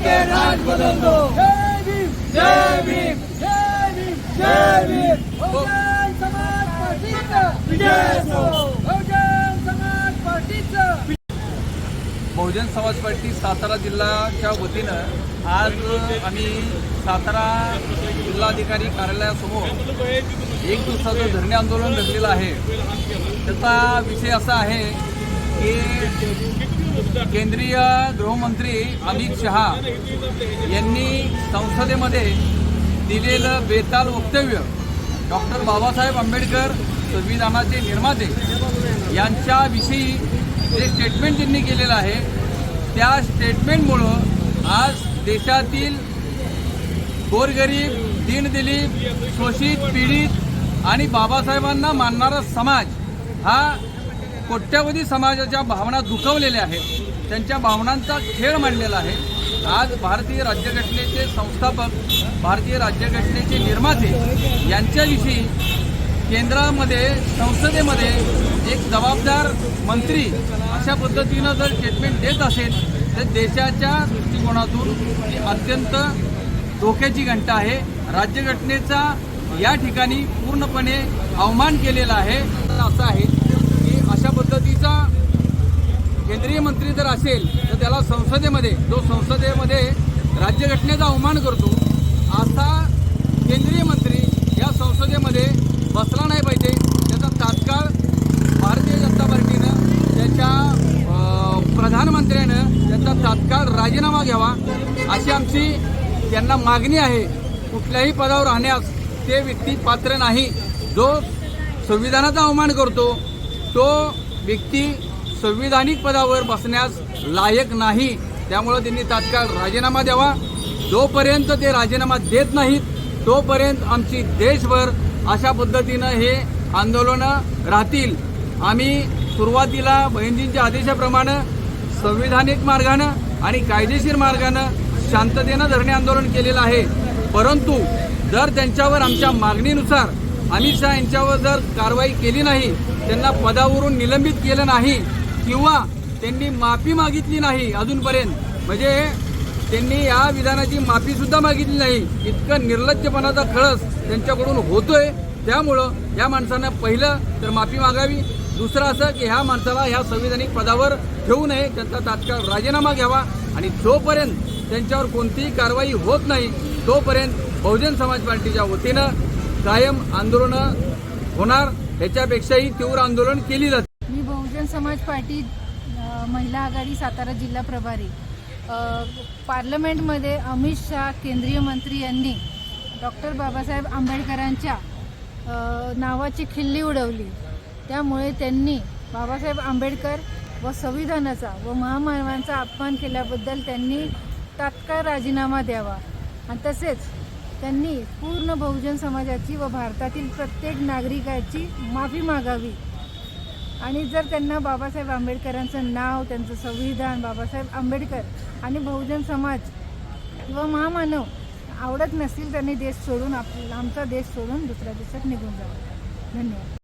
बेईमानों के राज बदल दो जय भीम जय भीम जय भीम जय भीम बहुजन समाज विजय बहुजन समाज बहुजन समाज पार्टी सातारा जिल्ह्याच्या वतीनं आज आम्ही सातारा जिल्हाधिकारी कार्यालयासमोर एक दिवसाचं धरणे आंदोलन धरलेलं आहे. त्याचा विषय असा आहे की केंद्रीय गृहमंत्री अमित शहा यांनी संसदेमध्ये दिलेलं बेताल वक्तव्य डॉक्टर बाबासाहेब आंबेडकर संविधानाचे निर्माते यांच्याविषयी जे स्टेटमेंट त्यांनी केलेलं आहे त्या स्टेटमेंटमुळं आज देशातील गोरगरीब दीनदिलीप शोषित पीडित आणि बाबासाहेबांना मानणारा समाज हा कोट्यावधी समाजाच्या भावना दुखवलेल्या आहेत. त्यांच्या भावनांचा खेळ मांडलेला आहे. आज भारतीय राज्यघटनेचे संस्थापक भारतीय राज्यघटनेचे निर्माते यांच्याविषयी केंद्रामध्ये संसदेमध्ये एक जबाबदार मंत्री अशा पद्धतीनं जर स्टेटमेंट देत असेल तर देशाच्या दृष्टिकोनातून ही अत्यंत धोक्याची घंटा आहे. राज्यघटनेचा या ठिकाणी पूर्णपणे अवमान केलेला आहे. असं आहे. पद्धतीचा केंद्रीय मंत्री जर असेल तर त्याला संसदेमध्ये जो संसदेमध्ये राज्यघटनेचा अवमान करतो असा केंद्रीय मंत्री या संसदेमध्ये बसला नाही पाहिजे. त्याचा तात्काळ भारतीय जनता पार्टीनं त्याच्या प्रधानमंत्र्यानं त्याचा तात्काळ राजीनामा घ्यावा अशी आमची त्यांना मागणी आहे. कुठल्याही पदावर राहण्यास ते व्यक्ती पात्र नाही. जो संविधानाचा अवमान करतो तो व्यक्ती संविधानिक पदावर बसण्यास लायक नाही त्यामुळं त्यांनी तात्काळ राजीनामा द्यावा. जोपर्यंत ते राजीनामा देत नाहीत तोपर्यंत आमची देशभर अशा पद्धतीनं हे आंदोलनं राहतील. आम्ही सुरुवातीला बहिणजींच्या आदेशाप्रमाणे संविधानिक मार्गानं आणि कायदेशीर मार्गानं शांततेनं धरणे आंदोलन केलेलं आहे. परंतु जर त्यांच्यावर आमच्या मागणीनुसार अमित शहा यांच्यावर जर कारवाई केली नाही त्यांना पदावरून निलंबित केलं नाही किंवा त्यांनी माफी मागितली नाही अजूनपर्यंत. म्हणजे त्यांनी या विधानाची माफी सुद्धा मागितली नाही. इतकं निर्लज्जपणाचा खळस त्यांच्याकडून होतोय. त्यामुळं या माणसानं पहिलं तर माफी मागावी. दुसरं असं की ह्या माणसाला ह्या संविधानिक पदावर ठेवू नये. त्यांचा तात्काळ राजीनामा घ्यावा. आणि जोपर्यंत त्यांच्यावर कोणतीही कारवाई होत नाही तोपर्यंत बहुजन समाज पार्टीच्या वतीनं कायम आंदोलनं होणार. याच्यापेक्षाही तीव्र आंदोलन केली जाते. मी बहुजन समाज पार्टी महिला आघाडी सातारा जिल्हा प्रभारी. पार्लमेंटमध्ये अमित शहा केंद्रीय मंत्री यांनी डॉक्टर बाबासाहेब आंबेडकरांच्या नावाची खिल्ली उडवली. त्यामुळे त्यांनी बाबासाहेब आंबेडकर व संविधानाचा व महामानवांचा अपमान केल्याबद्दल त्यांनी तात्काळ राजीनामा द्यावा. आणि तसेच त्यांनी पूर्ण बहुजन समाजाची व भारतातील प्रत्येक नागरिकाची माफी मागावी. आणि जर त्यांना बाबासाहेब आंबेडकरांचं नाव त्यांचं संविधान बाबासाहेब आंबेडकर आणि बहुजन समाज किंवा महामानव आवडत नसतील त्यांनी देश सोडून आप आमचा देश सोडून दुसऱ्या देशात निघून जावं. धन्यवाद.